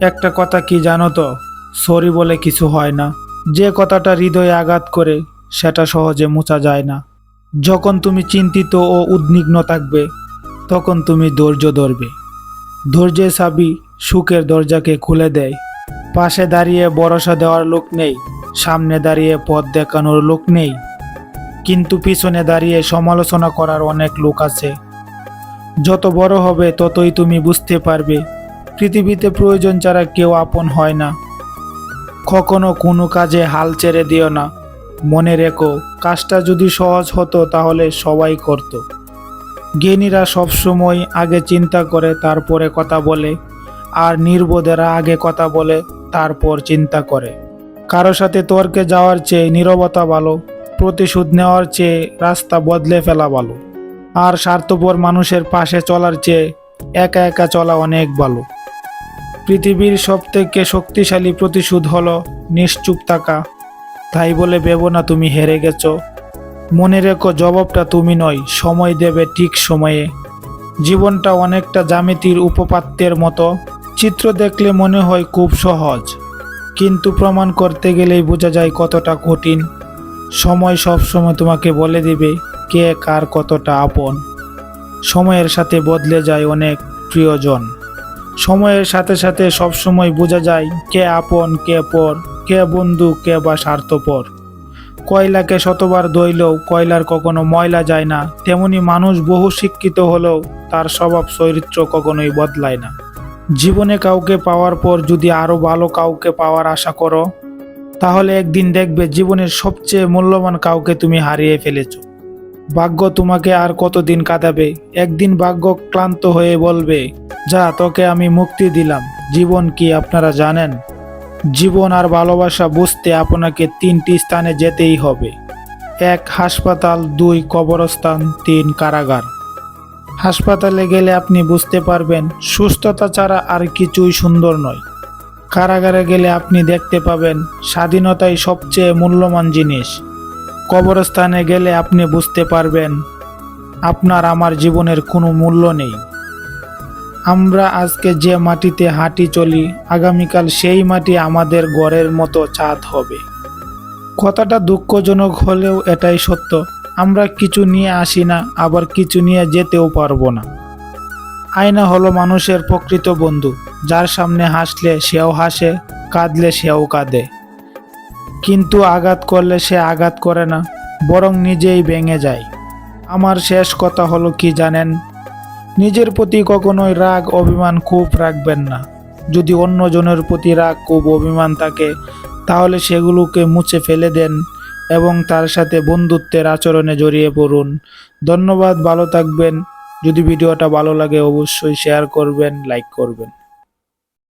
একটা কথা কি জানো তো? সরি বলে কিছু হয় না। যে কথাটা হৃদয়ে আঘাত করে, সেটা সহজে মুছা যায় না। যখন তুমি চিন্তিত ও উদ্বিগ্ন থাকবে, তখন তুমি ধৈর্য ধরবে। ধৈর্যের চাবি সুখের দরজাকে খুলে দেয়। পাশে দাঁড়িয়ে ভরসা দেওয়ার লোক নেই, সামনে দাঁড়িয়ে পথ দেখানোর লোক নেই। কিন্তু পিছনে দাঁড়িয়ে সমালোচনা করার অনেক লোক আছে। যত বড় হবে, ততই তুমি বুঝতে পারবে পৃথিবীতে প্রয়োজন ছাড়া কেউ আপন হয় না। কখনো কোনো কাজে হাল ছেড়ে দিও না। মনে রেখো, কাজটা যদি সহজ হতো তাহলে সবাই করত। জ্ঞানীরা সবসময় আগে চিন্তা করে, তারপরে কথা বলে, আর নির্বোধেরা আগে কথা বলে, তারপর চিন্তা করে। কারও সাথে তর্কে যাওয়ার চেয়ে নীরবতা ভালো, প্রতিশোধ নেওয়ার চেয়ে রাস্তা বদলে ফেলা ভালো, আর স্বার্থপর মানুষের পাশে চলার চেয়ে একা একা চলা অনেক ভালো। পৃথিবীর সবথেকে শক্তিশালী প্রতিশোধ হলো নিশ্চুপ থাকা। তাই বলে ভেবো না তুমি হেরে গেছ। মনে রেখো জবাবটা তুমি নয়, সময় দেবে ঠিক সময়ে। জীবনটা অনেকটা জ্যামিতির উপপাদ্যের মতো। চিত্র দেখলে মনে হয় খুব সহজ। কিন্তু প্রমাণ করতে গেলেই বোঝা যায় কতটা কঠিন। সময় সব সময় তোমাকে বলে দিবে কে কার কতটা আপন। সময়ের সাথে বদলে যায় অনেক প্রিয়জন। সময়ের সাথে সাথে সবসময় বোঝা যায় কে আপন, কে পর, কে বন্ধু, কে বা স্বার্থপর। কয়লাকে শতবার দইলেও কয়লার কখনো ময়লা যায় না, তেমনি মানুষ বহু শিক্ষিত হলেও তার স্বভাব চরিত্র কখনোই বদলায় না। জীবনে কাউকে পাওয়ার পর যদি আরও ভালো কাউকে পাওয়ার আশা করো, তাহলে একদিন দেখবে জীবনের সবচেয়ে মূল্যবান কাউকে তুমি হারিয়ে ফেলেছ। ভাগ্য তোমাকে আর কতদিন কাঁদাবে? একদিন ভাগ্য ক্লান্ত হয়ে বলবে, যা, তোকে আমি মুক্তি দিলাম। জীবন কি আপনারা জানেন? জীবন আর ভালোবাসা বুঝতে আপনাকে তিনটি স্থানে যেতেই হবে। এক, হাসপাতাল, দুই, কবরস্থান, তিন, কারাগার। হাসপাতালে গেলে আপনি বুঝতে পারবেন, সুস্থতা ছাড়া আর কিছুই সুন্দর নয়। কারাগারে গেলে আপনি দেখতে পাবেন, স্বাধীনতাই সবচেয়ে মূল্যবান জিনিস। কবরস্থানে গেলে আপনি বুঝতে পারবেন, আপনার আমার জীবনের কোনো মূল্য নেই। আমরা আজকে যে মাটিতে হাঁটি চলি, আগামীকাল সেই মাটি আমাদের গড়ের মতো চাঁদ হবে। কথাটা দুঃখজনক হলেও এটাই সত্য, আমরা কিছু নিয়ে আসি না, আবার কিছু নিয়ে যেতেও পারব না। আয়না হলো মানুষের প্রকৃত বন্ধু, যার সামনে হাসলে সেও হাসে, কাঁদলে সেও কাঁদে। কিন্তু আঘাত করলে সে আঘাত করে না, বরং নিজেই ভেঙে যায়। আমার শেষ কথা হলো কি জানেন? নিজের প্রতি কখনোই রাগ, অভিমান খুব রাখবেন না। যদি অন্যজনের প্রতি রাগ, খুব অভিমান থাকে, তাহলে সেগুলোকে মুছে ফেলে দেন এবং তার সাথে বন্ধুত্বের আচরণে জড়িয়ে পড়ুন। ধন্যবাদ, ভালো থাকবেন। যদি ভিডিওটা ভালো লাগে, অবশ্যই শেয়ার করবেন, লাইক করবেন।